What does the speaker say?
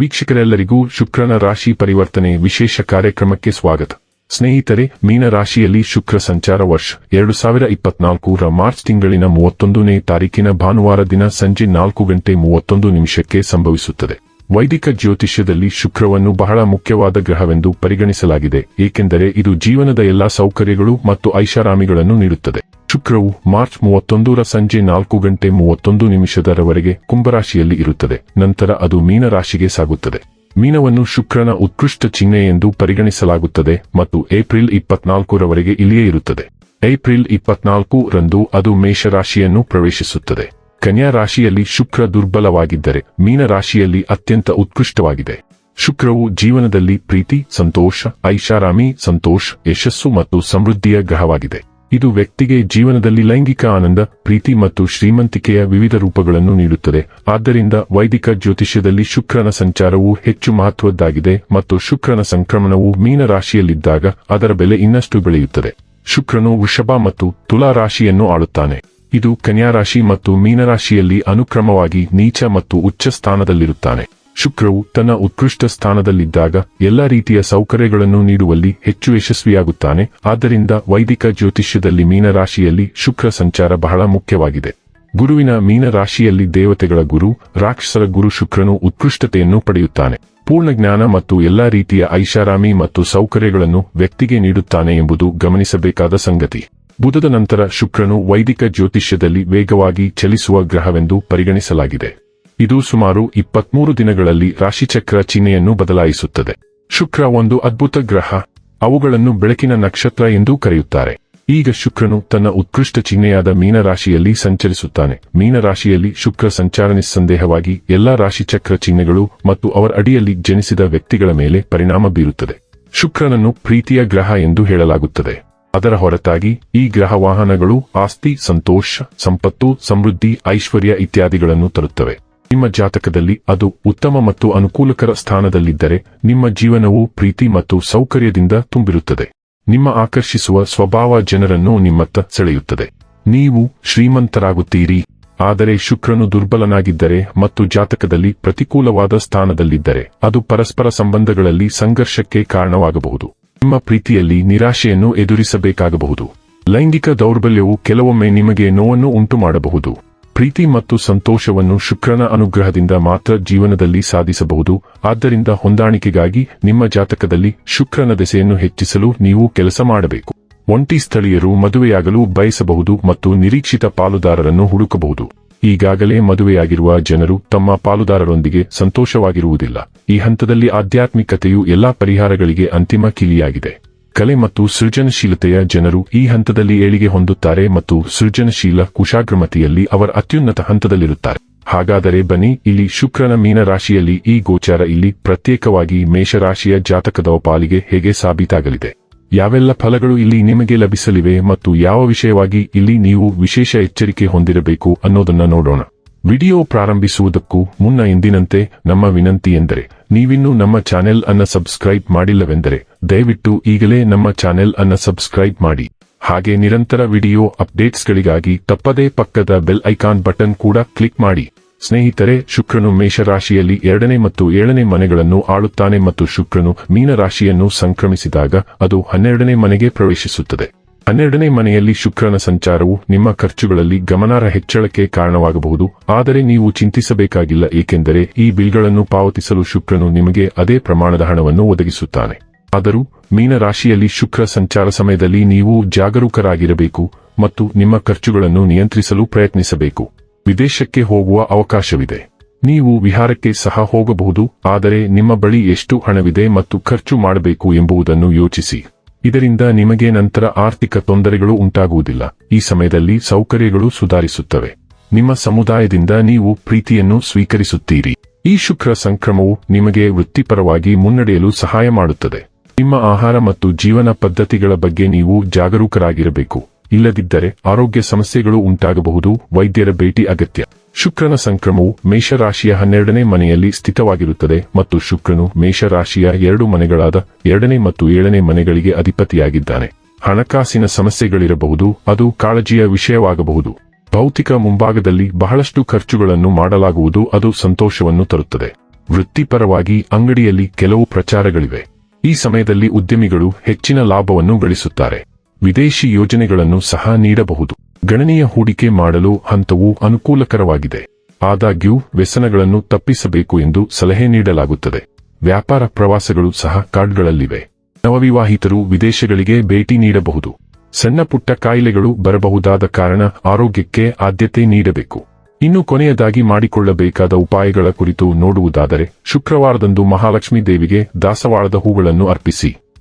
ವೀಕ್ಷಕರೆಲ್ಲರಿಗೂ ಶುಕ್ರನ ರಾಶಿ ಪರಿವರ್ತನೆ ವಿಶೇಷ ಕಾರ್ಯಕ್ರಮಕ್ಕೆ ಸ್ವಾಗತ. ಸ್ನೇಹಿತರೆ, ಮೀನ ರಾಶಿಯಲ್ಲಿ ಶುಕ್ರ ಸಂಚಾರ ವರ್ಷ ಎರಡು ಸಾವಿರ ಇಪ್ಪತ್ನಾಲ್ಕರ ಮಾರ್ಚ್ ತಿಂಗಳಿನ ಮೂವತ್ತೊಂದನೇ ತಾರೀಕಿನ ಭಾನುವಾರ ದಿನ ಸಂಜೆ ನಾಲ್ಕು ಗಂಟೆ ಮೂವತ್ತೊಂದು ನಿಮಿಷಕ್ಕೆ ಸಂಭವಿಸುತ್ತದೆ. ವೈದಿಕ ಜ್ಯೋತಿಷ್ಯದಲ್ಲಿ ಶುಕ್ರವನ್ನು ಬಹಳ ಮುಖ್ಯವಾದ ಗ್ರಹವೆಂದು ಪರಿಗಣಿಸಲಾಗಿದೆ, ಏಕೆಂದರೆ ಇದು ಜೀವನದ ಎಲ್ಲಾ ಸೌಕರ್ಯಗಳು ಮತ್ತು ಐಷಾರಾಮಿಗಳನ್ನು ನೀಡುತ್ತದೆ. ಶುಕ್ರವು ಮಾರ್ಚ್ ಮೂವತ್ತೊಂದರ ಸಂಜೆ ನಾಲ್ಕು ಗಂಟೆ ಮೂವತ್ತೊಂದು ನಿಮಿಷದರವರೆಗೆ ಕುಂಭರಾಶಿಯಲ್ಲಿ ಇರುತ್ತದೆ. ನಂತರ ಅದು ಮೀನರಾಶಿಗೆ ಸಾಗುತ್ತದೆ. ಮೀನವನ್ನು ಶುಕ್ರನ ಉತ್ಕೃಷ್ಟ ಚಿಹ್ನೆ ಎಂದು ಪರಿಗಣಿಸಲಾಗುತ್ತದೆ ಮತ್ತು ಏಪ್ರಿಲ್ ಇಪ್ಪತ್ನಾಲ್ಕರವರೆಗೆ ಇಲ್ಲಿಯೇ ಇರುತ್ತದೆ. ಏಪ್ರಿಲ್ ಇಪ್ಪತ್ನಾಲ್ಕು ರಂದು ಅದು ಮೇಷರಾಶಿಯನ್ನು ಪ್ರವೇಶಿಸುತ್ತದೆ. ಕನ್ಯಾ ರಾಶಿಯಲ್ಲಿ ಶುಕ್ರ ದುರ್ಬಲವಾಗಿದ್ದರೆ ಮೀನರಾಶಿಯಲ್ಲಿ ಅತ್ಯಂತ ಉತ್ಕೃಷ್ಟವಾಗಿದೆ. ಶುಕ್ರವು ಜೀವನದಲ್ಲಿ ಪ್ರೀತಿ, ಸಂತೋಷ, ಐಷಾರಾಮಿ, ಸಂತೋಷ, ಯಶಸ್ಸು ಮತ್ತು ಸಮೃದ್ಧಿಯ ಗ್ರಹವಾಗಿದೆ. ಇದು ವ್ಯಕ್ತಿಗೆ ಜೀವನದಲ್ಲಿ ಲೈಂಗಿಕ ಆನಂದ, ಪ್ರೀತಿ ಮತ್ತು ಶ್ರೀಮಂತಿಕೆಯ ವಿವಿಧ ರೂಪಗಳನ್ನು ನೀಡುತ್ತದೆ. ಆದ್ದರಿಂದ ವೈದಿಕ ಜ್ಯೋತಿಷ್ಯದಲ್ಲಿ ಶುಕ್ರನ ಸಂಚಾರವು ಹೆಚ್ಚು ಮಹತ್ವದ್ದಾಗಿದೆ ಮತ್ತು ಶುಕ್ರನ ಸಂಕ್ರಮಣವು ಮೀನ ರಾಶಿಯಲ್ಲಿದ್ದಾಗ ಅದರ ಬೆಲೆ ಇನ್ನಷ್ಟು ಬೆಳೆಯುತ್ತದೆ. ಶುಕ್ರನು ವೃಷಭ ಮತ್ತು ತುಲಾ ರಾಶಿಯನ್ನು ಆಳುತ್ತಾನೆ. ಇದು ಕನ್ಯಾ ರಾಶಿ ಮತ್ತು ಮೀನರಾಶಿಯಲ್ಲಿ ಅನುಕ್ರಮವಾಗಿ ನೀಚ ಮತ್ತು ಉಚ್ಚ ಸ್ಥಾನದಲ್ಲಿರುತ್ತಾನೆ. ಶುಕ್ರವು ತನ್ನ ಉತ್ಕೃಷ್ಟ ಸ್ಥಾನದಲ್ಲಿದ್ದಾಗ ಎಲ್ಲ ರೀತಿಯ ಸೌಕರ್ಯಗಳನ್ನು ನೀಡುವಲ್ಲಿ ಹೆಚ್ಚು ಯಶಸ್ವಿಯಾಗುತ್ತಾನೆ. ಆದ್ದರಿಂದ ವೈದಿಕ ಜ್ಯೋತಿಷ್ಯದಲ್ಲಿ ಮೀನರಾಶಿಯಲ್ಲಿ ಶುಕ್ರ ಸಂಚಾರ ಬಹಳ ಮುಖ್ಯವಾಗಿದೆ. ಗುರುವಿನ ಮೀನರಾಶಿಯಲ್ಲಿ ದೇವತೆಗಳ ಗುರು, ರಾಕ್ಷಸರ ಗುರು ಶುಕ್ರನು ಉತ್ಕೃಷ್ಟತೆಯನ್ನು ಪಡೆಯುತ್ತಾನೆ. ಪೂರ್ಣ ಜ್ಞಾನ ಮತ್ತು ಎಲ್ಲಾ ರೀತಿಯ ಐಷಾರಾಮಿ ಮತ್ತು ಸೌಕರ್ಯಗಳನ್ನು ವ್ಯಕ್ತಿಗೆ ನೀಡುತ್ತಾನೆ ಎಂಬುದು ಗಮನಿಸಬೇಕಾದ ಸಂಗತಿ. ಬುಧದ ನಂತರ ಶುಕ್ರನು ವೈದಿಕ ಜ್ಯೋತಿಷ್ಯದಲ್ಲಿ ವೇಗವಾಗಿ ಚಲಿಸುವ ಗ್ರಹವೆಂದು ಪರಿಗಣಿಸಲಾಗಿದೆ. ಇದು ಸುಮಾರು ಇಪ್ಪತ್ಮೂರು ದಿನಗಳಲ್ಲಿ ರಾಶಿಚಕ್ರ ಚಿಹ್ನೆಯನ್ನು ಬದಲಾಯಿಸುತ್ತದೆ. ಶುಕ್ರ ಒಂದು ಅದ್ಭುತ ಗ್ರಹ, ಅವುಗಳನ್ನು ಬೆಳಕಿನ ನಕ್ಷತ್ರ ಎಂದೂ ಕರೆಯುತ್ತಾರೆ. ಈಗ ಶುಕ್ರನು ತನ್ನ ಉತ್ಕೃಷ್ಟ ಚಿಹ್ನೆಯಾದ ಮೀನರಾಶಿಯಲ್ಲಿ ಸಂಚರಿಸುತ್ತಾನೆ. ಮೀನರಾಶಿಯಲ್ಲಿ ಶುಕ್ರ ಸಂಚಾರ ನಿಸ್ಸಂದೇಹವಾಗಿ ಎಲ್ಲಾ ರಾಶಿಚಕ್ರ ಚಿಹ್ನೆಗಳು ಮತ್ತು ಅವರ ಅಡಿಯಲ್ಲಿ ಜನಿಸಿದ ವ್ಯಕ್ತಿಗಳ ಮೇಲೆ ಪರಿಣಾಮ ಬೀರುತ್ತದೆ. ಶುಕ್ರನನ್ನು ಪ್ರೀತಿಯ ಗ್ರಹ ಎಂದು ಹೇಳಲಾಗುತ್ತದೆ. ಅದರ ಹೊರತಾಗಿ ಈ ಗ್ರಹ ವಾಹನಗಳು ಆಸ್ತಿ, ಸಂತೋಷ, ಸಂಪತ್ತು, ಸಮೃದ್ಧಿ, ಐಶ್ವರ್ಯ ಇತ್ಯಾದಿಗಳನ್ನು ತರುತ್ತವೆ. ನಿಮ್ಮ ಜಾತಕದಲ್ಲಿ ಅದು ಉತ್ತಮ ಮತ್ತು ಅನುಕೂಲಕರ ಸ್ಥಾನದಲ್ಲಿದ್ದರೆ ನಿಮ್ಮ ಜೀವನವು ಪ್ರೀತಿ ಮತ್ತು ಸೌಕರ್ಯದಿಂದ ತುಂಬಿರುತ್ತದೆ. ನಿಮ್ಮ ಆಕರ್ಷಿಸುವ ಸ್ವಭಾವ ಜನರನ್ನು ನಿಮ್ಮತ್ತ ಸೆಳೆಯುತ್ತದೆ. ನೀವು ಶ್ರೀಮಂತರಾಗುತ್ತೀರಿ, ಆದರೆ ಶುಕ್ರನು ದುರ್ಬಲನಾಗಿದ್ದರೆ ಮತ್ತು ಜಾತಕದಲ್ಲಿ ಪ್ರತಿಕೂಲವಾದ ಸ್ಥಾನದಲ್ಲಿದ್ದರೆ ಅದು ಪರಸ್ಪರ ಸಂಬಂಧಗಳಲ್ಲಿ ಸಂಘರ್ಷಕ್ಕೆ ಕಾರಣವಾಗಬಹುದು. ನಿಮ್ಮ ಪ್ರೀತಿಯಲ್ಲಿ ನಿರಾಶೆಯನ್ನು ಎದುರಿಸಬೇಕಾಗಬಹುದು. ಲೈಂಗಿಕ ದೌರ್ಬಲ್ಯವು ಕೆಲವೊಮ್ಮೆ ನಿಮಗೆ ನೋವನ್ನು ಉಂಟು ಮಾಡಬಹುದು ಪ್ರೀತಿ ಮತ್ತು ಸಂತೋಷವನ್ನು ಶುಕ್ರನ ಅನುಗ್ರಹದಿಂದ ಮಾತ್ರ ಜೀವನದಲ್ಲಿ ಸಾಧಿಸಬಹುದು. ಆದ್ದರಿಂದ ಹೊಂದಾಣಿಕೆಗಾಗಿ ನಿಮ್ಮ ಜಾತಕದಲ್ಲಿ ಶುಕ್ರನ ದೆಸೆಯನ್ನು ಹೆಚ್ಚಿಸಲು ನೀವು ಕೆಲಸ ಮಾಡಬೇಕು. ಒಂಟಿ ಸ್ಥಳೀಯರು ಮದುವೆಯಾಗಲು ಬಯಸಬಹುದು ಮತ್ತು ನಿರೀಕ್ಷಿತ ಪಾಲುದಾರರನ್ನು ಹುಡುಕಬಹುದು. ಈಗಾಗಲೇ ಮದುವೆಯಾಗಿರುವ ಜನರು ತಮ್ಮ ಪಾಲುದಾರರೊಂದಿಗೆ ಸಂತೋಷವಾಗಿರುವುದಿಲ್ಲ. ಈ ಹಂತದಲ್ಲಿ ಆಧ್ಯಾತ್ಮಿಕತೆಯು ಎಲ್ಲಾ ಪರಿಹಾರಗಳಿಗೆ ಅಂತಿಮ ಕಿಲಿಯಾಗಿದೆ. ಕಲೆ ಮತ್ತು ಸೃಜನಶೀಲತೆಯ ಜನರು ಈ ಹಂತದಲ್ಲಿ ಏಳಿಗೆ ಹೊಂದುತ್ತಾರೆ ಮತ್ತು ಸೃಜನಶೀಲ ಕುಶಾಗ್ರಮತಿಯಲ್ಲಿ ಅವರ ಅತ್ಯುನ್ನತ ಹಂತದಲ್ಲಿರುತ್ತಾರೆ. ಹಾಗಾದರೆ ಬನ್ನಿ, ಇಲ್ಲಿ ಶುಕ್ರನ ಮೀನ ರಾಶಿಯಲ್ಲಿ ಈ ಗೋಚಾರ ಇಲ್ಲಿ ಪ್ರತ್ಯೇಕವಾಗಿ ಮೇಷರಾಶಿಯ ಜಾತಕದ ಪಾಲಿಗೆ ಹೇಗೆ ಸಾಬೀತಾಗಲಿದೆ? ಯಾವೆಲ್ಲ ಫಲಗಳು ಇಲ್ಲಿ ನಿಮಗೆ ಲಭಿಸಲಿವೆ ಮತ್ತು ಯಾವ ವಿಷಯವಾಗಿ ಇಲ್ಲಿ ನೀವು ವಿಶೇಷ ಎಚ್ಚರಿಕೆ ಹೊಂದಿರಬೇಕು ಅನ್ನೋದನ್ನ ನೋಡೋಣ. ವಿಡಿಯೋ ಪ್ರಾರಂಭಿಸುವುದಕ್ಕೂ ಮುನ್ನ ಎಂದಿನಂತೆ ನಮ್ಮ ವಿನಂತಿ ಎಂದರೆ, ನೀವಿನ್ನೂ ನಮ್ಮ ಚಾನೆಲ್ ಅನ್ನ ಸಬ್ಸ್ಕ್ರೈಬ್ ಮಾಡಿಲ್ಲವೆಂದರೆ, ದಯವಿಟ್ಟು ಈಗಲೇ ನಮ್ಮ ಚಾನೆಲ್ ಅನ್ನ ಸಬ್ಸ್ಕ್ರೈಬ್ ಮಾಡಿ. ಹಾಗೆ ನಿರಂತರ ವಿಡಿಯೋ ಅಪ್ಡೇಟ್ಸ್ಗಳಿಗಾಗಿ ತಪ್ಪದೇ ಪಕ್ಕದ ಬೆಲ್ ಐಕಾನ್ ಬಟನ್ ಕೂಡ ಕ್ಲಿಕ್ ಮಾಡಿ. ಸ್ನೇಹಿತರೆ, ಶುಕ್ರನು ಮೇಷರಾಶಿಯಲ್ಲಿ ಎರಡನೇ ಮತ್ತು ಏಳನೇ ಮನೆಗಳನ್ನು ಆಳುತ್ತಾನೆ ಮತ್ತು ಶುಕ್ರನು ಮೀನರಾಶಿಯನ್ನು ಸಂಕ್ರಮಿಸಿದಾಗ ಅದು ಹನ್ನೆರಡನೇ ಮನೆಗೆ ಪ್ರವೇಶಿಸುತ್ತದೆ. ಹನ್ನೆರಡನೇ ಮನೆಯಲ್ಲಿ ಶುಕ್ರನ ಸಂಚಾರವು ನಿಮ್ಮ ಖರ್ಚುಗಳಲ್ಲಿ ಗಮನಾರ್ಹ ಹೆಚ್ಚಳಕ್ಕೆ ಕಾರಣವಾಗಬಹುದು. ಆದರೆ ನೀವು ಚಿಂತಿಸಬೇಕಾಗಿಲ್ಲ, ಏಕೆಂದರೆ ಈ ಬಿಲ್ಗಳನ್ನು ಪಾವತಿಸಲು ಶುಕ್ರನು ನಿಮಗೆ ಅದೇ ಪ್ರಮಾಣದ ಹಣವನ್ನು ಒದಗಿಸುತ್ತಾನೆ. ಆದರೂ ಮೀನರಾಶಿಯಲ್ಲಿ ಶುಕ್ರ ಸಂಚಾರ ಸಮಯದಲ್ಲಿ ನೀವು ಜಾಗರೂಕರಾಗಿರಬೇಕು ಮತ್ತು ನಿಮ್ಮ ಖರ್ಚುಗಳನ್ನು ನಿಯಂತ್ರಿಸಲು ಪ್ರಯತ್ನಿಸಬೇಕು. ವಿದೇಶಕ್ಕೆ ಹೋಗುವ ಅವಕಾಶವಿದೆ. ನೀವು ವಿಹಾರಕ್ಕೆ ಸಹ ಹೋಗಬಹುದು, ಆದರೆ ನಿಮ್ಮ ಬಳಿ ಎಷ್ಟು ಹಣವಿದೆ ಮತ್ತು ಖರ್ಚು ಮಾಡಬೇಕು ಎಂಬುದನ್ನು ಯೋಚಿಸಿ. ಇದರಿಂದ ನಿಮಗೆ ನಂತರ ಆರ್ಥಿಕ ತೊಂದರೆಗಳು ಉಂಟಾಗುವುದಿಲ್ಲ. ಈ ಸಮಯದಲ್ಲಿ ಸೌಕರ್ಯಗಳು ಸುಧಾರಿಸುತ್ತವೆ. ನಿಮ್ಮ ಸಮುದಾಯದಿಂದ ನೀವು ಪ್ರೀತಿಯನ್ನು ಸ್ವೀಕರಿಸುತ್ತೀರಿ. ಈ ಶುಕ್ರ ಸಂಕ್ರಮವು ನಿಮಗೆ ವೃತ್ತಿಪರವಾಗಿ ಮುನ್ನಡೆಯಲು ಸಹಾಯ ಮಾಡುತ್ತದೆ. ನಿಮ್ಮ ಆಹಾರ ಮತ್ತು ಜೀವನ ಪದ್ಧತಿಗಳ ಬಗ್ಗೆ ನೀವು ಜಾಗರೂಕರಾಗಿರಬೇಕು. ಇಲ್ಲದಿದ್ದರೆ ಆರೋಗ್ಯ ಸಮಸ್ಯೆಗಳು ಉಂಟಾಗಬಹುದು. ವೈದ್ಯರ ಭೇಟಿ ಅಗತ್ಯ. ಶುಕ್ರನ ಸಂಕ್ರಮವು ಮೇಷರಾಶಿಯ ಹನ್ನೆರಡನೇ ಮನೆಯಲ್ಲಿ ಸ್ಥಿತವಾಗಿರುತ್ತದೆ ಮತ್ತು ಶುಕ್ರನು ಮೇಷರಾಶಿಯ ಎರಡು ಮನೆಗಳಾದ ಎರಡನೇ ಮತ್ತು ಏಳನೇ ಮನೆಗಳಿಗೆ ಅಧಿಪತಿಯಾಗಿದ್ದಾನೆ. ಹಣಕಾಸಿನ ಸಮಸ್ಯೆಗಳಿರಬಹುದು, ಅದು ಕಾಳಜಿಯ ವಿಷಯವಾಗಬಹುದು. ಭೌತಿಕ ಮುಂಭಾಗದಲ್ಲಿ ಬಹಳಷ್ಟು ಖರ್ಚುಗಳನ್ನು ಮಾಡಲಾಗುವುದು, ಅದು ಸಂತೋಷವನ್ನು ತರುತ್ತದೆ. ವೃತ್ತಿಪರವಾಗಿ ಅಂಗಡಿಯಲ್ಲಿ ಕೆಲವು ಪ್ರಚಾರಗಳಿವೆ. ಈ ಸಮಯದಲ್ಲಿ ಉದ್ಯಮಿಗಳು ಹೆಚ್ಚಿನ ಲಾಭವನ್ನು ಗಳಿಸುತ್ತಾರೆ. ವಿದೇಶಿ ಯೋಜನೆಗಳನ್ನು ಸಹ ನೀಡಬಹುದು. ಗಣನೀಯ ಹೂಡಿಕೆ ಮಾಡಲು ಹಂತವು ಅನುಕೂಲಕರವಾಗಿದೆ. ಆದಾಗ್ಯೂ, ವ್ಯಸನಗಳನ್ನು ತಪ್ಪಿಸಬೇಕು ಎಂದು ಸಲಹೆ ನೀಡಲಾಗುತ್ತದೆ. ವ್ಯಾಪಾರ ಪ್ರವಾಸಗಳು ಸಹ ಕಾರ್ಡ್ಗಳಲ್ಲಿವೆ ನವವಿವಾಹಿತರು ವಿದೇಶಗಳಿಗೆ ಭೇಟಿ ನೀಡಬಹುದು. ಸಣ್ಣ ಪುಟ್ಟ ಕಾಯಿಲೆಗಳು ಬರಬಹುದಾದ ಕಾರಣ ಆರೋಗ್ಯಕ್ಕೆ ಆದ್ಯತೆ ನೀಡಬೇಕು. ಇನ್ನು ಕೊನೆಯದಾಗಿ ಮಾಡಿಕೊಳ್ಳಬೇಕಾದ ಉಪಾಯಗಳ ಕುರಿತು ನೋಡುವುದಾದರೆ, ಶುಕ್ರವಾರದಂದು ಮಹಾಲಕ್ಷ್ಮೀ ದೇವಿಗೆ ದಾಸವಾಳದ ಹೂಗಳನ್ನು ಅರ್ಪಿಸಿ.